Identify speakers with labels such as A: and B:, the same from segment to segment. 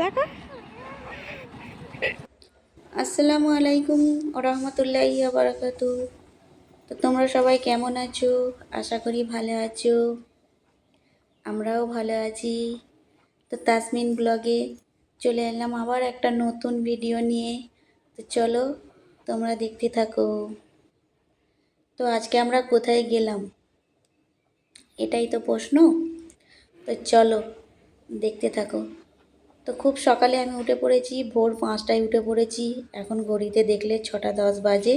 A: দেখা।
B: আসসালামু আলাইকুম রহমতুল্লাহি বারাকাতু তো তোমরা সবাই কেমন আছো? আশা করি ভালো আছো। আমরাও ভালো আছি। তো তাসমিন ব্লগে চলে এলাম আবার একটা নতুন ভিডিও নিয়ে। তো চলো তোমরা দেখতে থাকো। তো আজকে আমরা কোথায় গেলাম? এটাই তো প্রশ্ন। তো চলো দেখতে থাকো। তো খুব সকালে আমি উঠে পড়েছি, ভোর পাঁচটায় উঠে পড়েছি। এখন ঘড়িতে দেখলে ছটা দশ বাজে।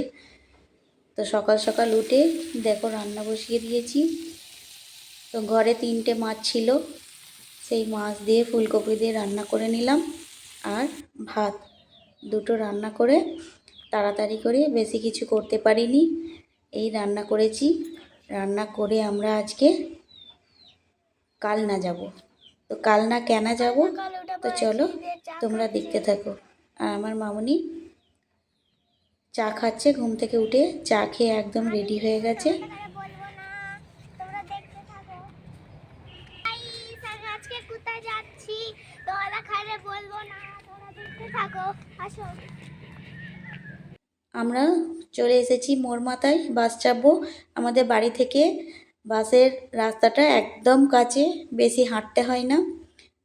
B: তো সকাল সকাল উঠে দেখো রান্না বসিয়ে দিয়েছি। তো ঘরে তিনটে মাছ ছিল, সেই মাছ দিয়ে ফুলকপি দিয়ে রান্না করে নিলাম আর ভাত। দুটো রান্না করে তাড়াতাড়ি করে বেশি কিছু করতে পারিনি, এই রান্না করেছি। রান্না করে আমরা আজকে কালনা যাব। তো কাল না কেনা যাব তো চলো তোমরা দেখতে থাকো। আর আমার মামুনি চা খাচ্ছে ঘুম থেকে উঠে চা খেয়ে একদম রেডি হয়ে গেছে। আমরা চলে এসেছি মোর মাথায় বাস চাপবো। আমাদের বাড়ি থেকে বাসের রাস্তাটা একদম কাছে, বেশি হাঁটতে হয় না,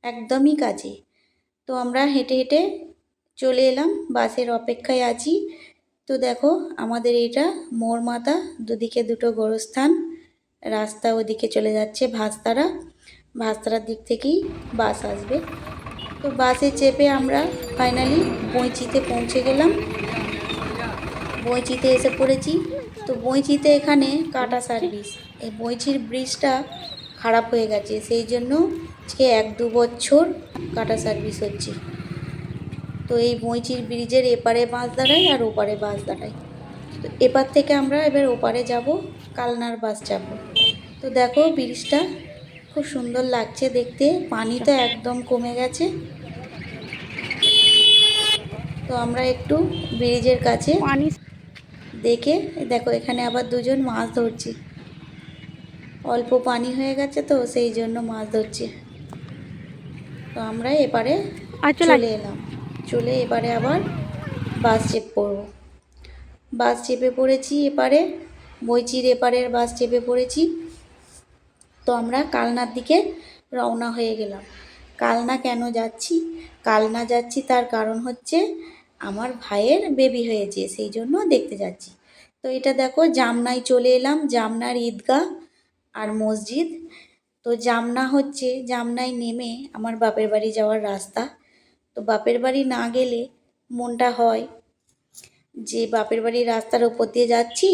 B: একদমই কাছে। তো আমরা হেঁটে হেঁটে চলে এলাম, বাসের অপেক্ষায় আছি। তো দেখো, আমাদের এটা মোড় মাথা দুদিকে দুটো গোরস্থান, রাস্তা ওদিকে চলে যাচ্ছে ভাস্তারা। ভাস্তারার দিক থেকেই বাস আসবে। তো বাসে চেপে আমরা ফাইনালি বইচিতে পৌঁছে গেলাম। বইচিতে এসে পড়েছি। তো বইচিতে এখানে কাটা সার্ভিস এই বইচির ব্রিজটা খারাপ হয়ে গেছে সেই জন্য আজকে এক দু বছর কাটা সার্ভিস হচ্ছে। তো এই বইচির ব্রিজের এপারে বাস দাঁড়ায় আর ওপারে বাস দাঁড়ায়। তো এপার থেকে আমরা এবার ওপারে যাব কালনার বাস যাব। তো দেখো ব্রিজটা খুব সুন্দর লাগছে দেখতে পানি তো একদম কমে গেছে। তো আমরা একটু ব্রিজের কাছে
A: পানি
B: দেখে দেখো এখানে আবার দুজন মাছ ধরছে। অল্প পানি হয়ে গেছে তো সেই জন্য মাছ ধরছে। তো আমরা এপারে
A: আচ্ছা
B: চলে এলাম। চলে এবারে আবার বাস চেপ পড়ব। বাস চেপে পড়েছি এপারে বইচির এপারের বাস চেপে পড়েছি। তো আমরা কালনার দিকে রওনা হয়ে গেলাম। কালনা কেন যাচ্ছি? কালনা যাচ্ছি তার কারণ হচ্ছে আমার ভাইয়ের বেবি হয়েছে সেই জন্য দেখতে যাচ্ছি। তো এটা দেখো জামনায় চলে এলাম জামনার ঈদগাহ। আর মসজিদ। তো জামনা হচ্ছে, জামনায় নেমে আমার বাপের বাড়ি যাওয়ার রাস্তা। তো বাপের বাড়ি না গেলে মনটা হয় যে বাপের বাড়ির রাস্তার ওপর দিয়ে যাচ্ছি,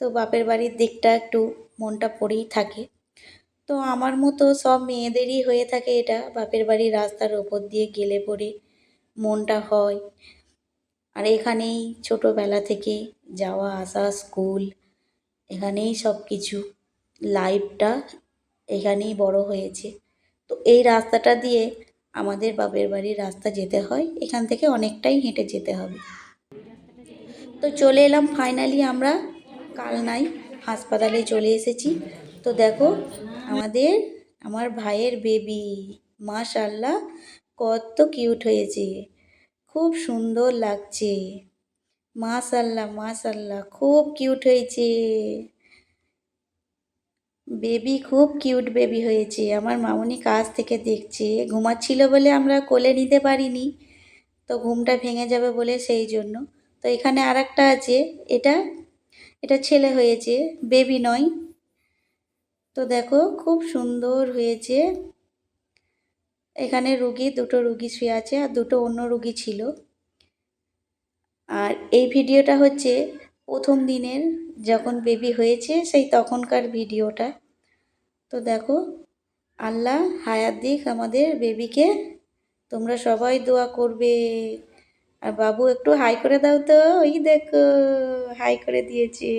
B: তো বাপের বাড়ির দিকটা একটু মনটা পড়েই থাকে। তো আমার মতো সব মেয়েদেরই হয়ে থাকে এটা, বাপের বাড়ির রাস্তার ওপর দিয়ে গেলে পরে মনটা হয়। আর এখানেই ছোটোবেলা থেকে যাওয়া আসা, স্কুল, এখানেই সব কিছু লাইফটা এখানেই বড় হয়েছে। তো এই রাস্তাটা দিয়ে আমাদের বাপের বাড়ির রাস্তা যেতে হয়, এখান থেকে অনেকটাই হেঁটে যেতে হবে। তো চলে এলাম ফাইনালি আমরা কাল কালনাই হাসপাতালে চলে এসেছি। তো দেখো আমাদের, আমার ভাইয়ের বেবি মাশাল্লাহ কত কিউট হয়েছে। খুব সুন্দর লাগছে। মাশাল্লাহ মাশাল্লাহ খুব কিউট হয়েছে। বেবি, খুব কিউট বেবি হয়েছে। আমার মামুনি কাছ থেকে দেখছে। ঘুমাচ্ছিল বলে আমরা কোলে নিতে পারিনি। তো ঘুমটা ভেঙে যাবে বলে সেই জন্য। তো এখানে আর একটা আছে। এটা এটা ছেলে হয়েছে। বেবি নয়। তো দেখো, খুব সুন্দর হয়েছে। এখানে রুগী, দুটো রুগী শুয়ে আছে আর দুটো অন্য রুগী ছিল। আর এই ভিডিওটা হচ্ছে প্রথম দিনের যখন বেবি হয়েছে, সেই তখনকার ভিডিওটা। তো দেখো, আল্লাহ হায়াত দিক আমাদের বেবিকে। তোমরা সবাই দোয়া করবে। আর বাবু একটু হাই করে দাও তো। ওই দেখো, হাই করে দিয়েছে।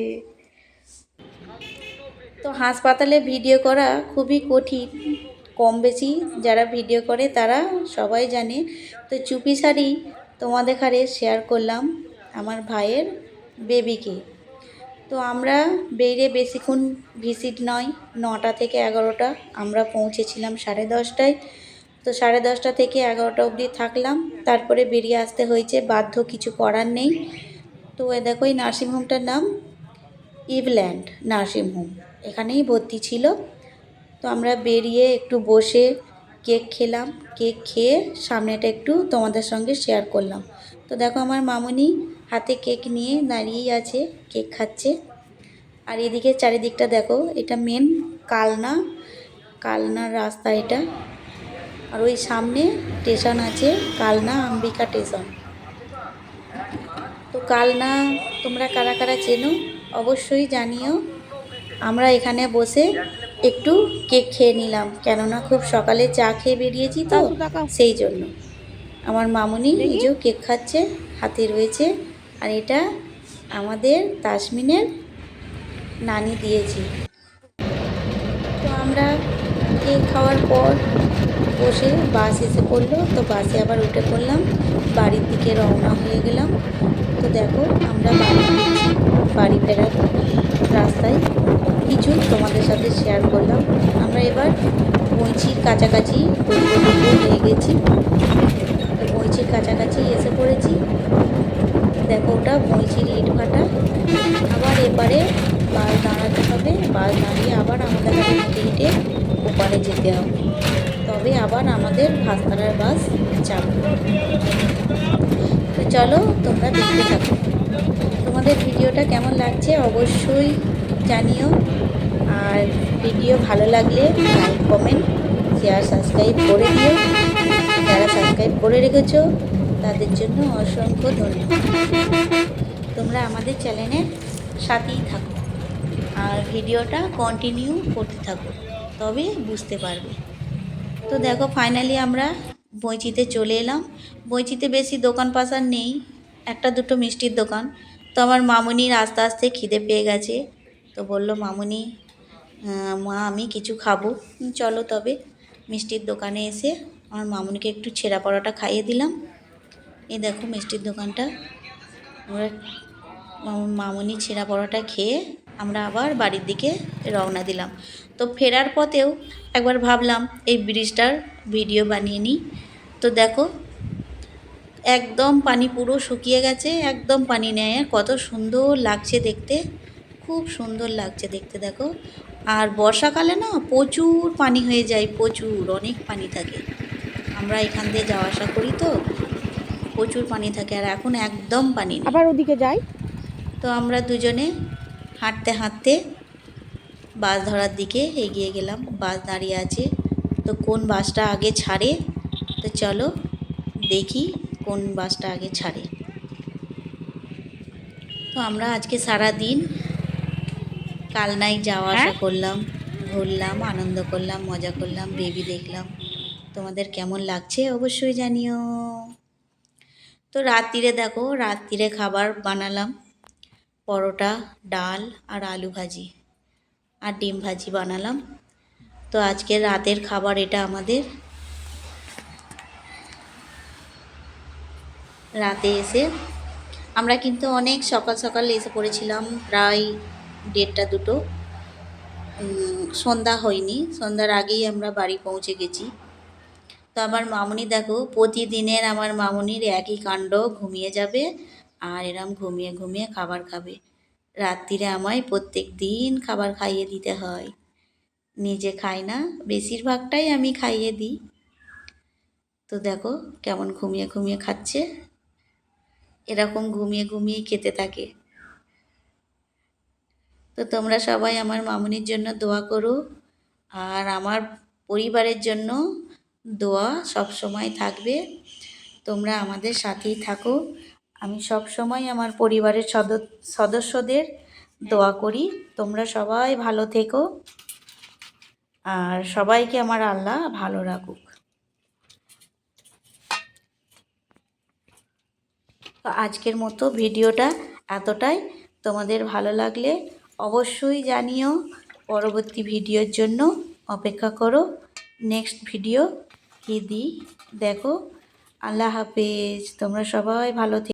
B: তো হাসপাতালে ভিডিও করা খুবই কঠিন, কম বেশি যারা ভিডিও করে তারা সবাই জানে। তো চুপি সারি তোমাদের ঘরে শেয়ার করলাম আমার ভাইয়ের বেবিকে। তো আমরা বেরিয়ে বেশিক্ষণ ভিজিট নয়, নটা থেকে এগারোটা। আমরা পৌঁছেছিলাম সাড়ে দশটায়। তো সাড়ে দশটা থেকে এগারোটা অবধি থাকলাম। তারপরে বেরিয়ে আসতে হয়েছে, বাধ্য কিছু করার নেই। তো এ দেখো এই নার্সিংহোমটার নাম ইভল্যান্ড নার্সিংহোম। এখানেই ভর্তি ছিল। তো আমরা বেরিয়ে একটু বসে কেক খেলাম। কেক খেয়ে সামনেটা একটু তোমাদের সঙ্গে শেয়ার করলাম। তো দেখো আমার মামুনি হাতে কেক নিয়ে দাঁড়িয়েই আছে কেক খাচ্ছে। আর এদিকে চারিদিকটা দেখো এটা মেন কালনা কালনার রাস্তা এটা। আর ওই সামনে স্টেশন আছে কালনা আম্বিকা স্টেশন তো কালনা তোমরা কারা কারা চেনো অবশ্যই জানিও। আমরা এখানে বসে একটু কেক খেয়ে নিলাম কেননা খুব সকালে চা খেয়ে বেরিয়েছি তো সেই জন্য। আমার মামুনি নিজেও কেক খাচ্ছে হাতে রয়েছে। আর এটা আমাদের তাসমিনের নানি দিয়েছে। তো আমরা কেক খাওয়ার পর বসে বাস এসে পড়ল, তো বাসে আবার উঠে পড়লাম। বাড়ির দিকে রওনা হয়ে গেলাম। তো দেখো, আমরা বাড়ি ফেরার রাস্তায় কিছু তোমাদের সাথে শেয়ার করলাম। আমরা এবার বইচির কাছাকাছি হয়ে গেছি। বইচির কাছাকাছি এসে পড়েছি। দেখো ওটা বইচির ইট ভাটা। আবার এপারে বাস দাঁড়াতে হবে। বাস দাঁড়িয়ে আবার আমাদের হেঁটে ওপারে যেতে হবে। তবে আবার আমাদের ভাস্তারার বাস যাবে। তো চলো তোমরা দেখতে থাকো। তোমাদের ভিডিওটা কেমন লাগছে অবশ্যই জানিও। আর ভিডিও ভালো লাগলে লাইক, কমেন্ট শেয়ার সাবস্ক্রাইব করে দিও। যারা সাবস্ক্রাইব করে রেখেছো তাদের জন্য অসংখ্য ধন্যবাদ। তোমরা আমাদের চ্যানেলের সাথেই থাকো আর ভিডিওটা কন্টিনিউ করতে থাকো তবে বুঝতে পারবে। তো দেখো ফাইনালি আমরা বইচিতে চলে এলাম। বইচিতে বেশি দোকান পাশার নেই, একটা দুটো মিষ্টির দোকান। তো আমার মামুনির আস্তে আস্তে খিদে পেয়ে গেছে। তো বলল, মামুনি মা, আমি কিছু খাব। চলো তবে মিষ্টির দোকানে এসে আমার মামুনিকে একটু ছেঁড়া পরোটা খাইয়ে দিলাম। এই দেখো মিষ্টির দোকানটা। আমরা মামনি ছেঁড়া পরোটা খেয়ে আমরা আবার বাড়ির দিকে রওনা দিলাম। তো ফেরার পথেও একবার ভাবলাম এই ব্রিজটার ভিডিও বানিয়ে নিই। তো দেখো, একদম পানি পুরো শুকিয়ে গেছে, একদম পানি নেয় কত সুন্দর লাগছে দেখতে। খুব সুন্দর লাগছে দেখতে দেখো। আর বর্ষাকালে না প্রচুর পানি হয়ে যায়, প্রচুর, অনেক পানি থাকে। আমরা এখান দিয়ে যাওয়া আসা করি তো। প্রচুর পানি থাকে আর এখন একদম পানি নেই।
A: আবার ওদিকে যাই?
B: তো আমরা দুজনে হাঁটতে হাঁটতে বাস ধরার দিকে এগিয়ে গেলাম। বাস দাঁড়িয়ে আছে। তো কোন বাসটা আগে ছাড়ে? তো চলো দেখি কোন বাসটা আগে ছাড়ে। তো আমরা আজকে সারা দিন কালনায় যাওয়া আসা
A: হ্যাঁ?
B: করলাম ঘুরলাম আনন্দ করলাম মজা করলাম বেবি দেখলাম। তোমাদের কেমন লাগছে অবশ্যই জানিও। তো রাত্রিরে দেখো রাত্রিরে খাবার বানালাম। পরোটা, ডাল আর আলু ভাজি আর ডিম ভাজি বানালাম। তো আজকে রাতের খাবার এটা আমাদের। রাতে এসে আমরা কিন্তু অনেক সকাল সকাল এসে পড়েছিলাম, প্রায় দেড়টা দুটো। সন্ধ্যা হয়নি, সন্ধ্যার আগেই আমরা বাড়ি পৌঁছে গেছি। তো আমার মামুনি দেখো, প্রতিদিনের আমার মামুনির একই কাণ্ড ঘুমিয়ে যাবে আর এরম ঘুমিয়ে ঘুমিয়ে খাবার খাবে। রাত্রিরে আমায় প্রত্যেক দিন খাবার খাইয়ে দিতে হয়। নিজে খাই না, বেশিরভাগটাই আমি খাইয়ে দিই। তো দেখো কেমন ঘুমিয়ে ঘুমিয়ে খাচ্ছে। এরকম ঘুমিয়ে ঘুমিয়ে খেতে থাকে। তো তোমরা সবাই আমার মামুনির জন্য দোয়া করো। আর আমার পরিবারের জন্য দোয়া সব সময় থাকবে। তোমরা আমাদের সাথেই থাকো। আমি সব সময় আমার পরিবারের সদ- সদস্যদের দোয়া করি। তোমরা সবাই ভালো থেকো। আর সবাইকে আমার আল্লাহ ভালো রাখুক। আজকের মতো ভিডিওটা এতটাই। তোমাদের ভালো লাগলে অবশ্যই জানিও। পরবর্তী ভিডিওর জন্য অপেক্ষা করো। নেক্সট ভিডিও কি দিই। দেখো আল্লাহ হাফেজ তোমরা সবাই ভালো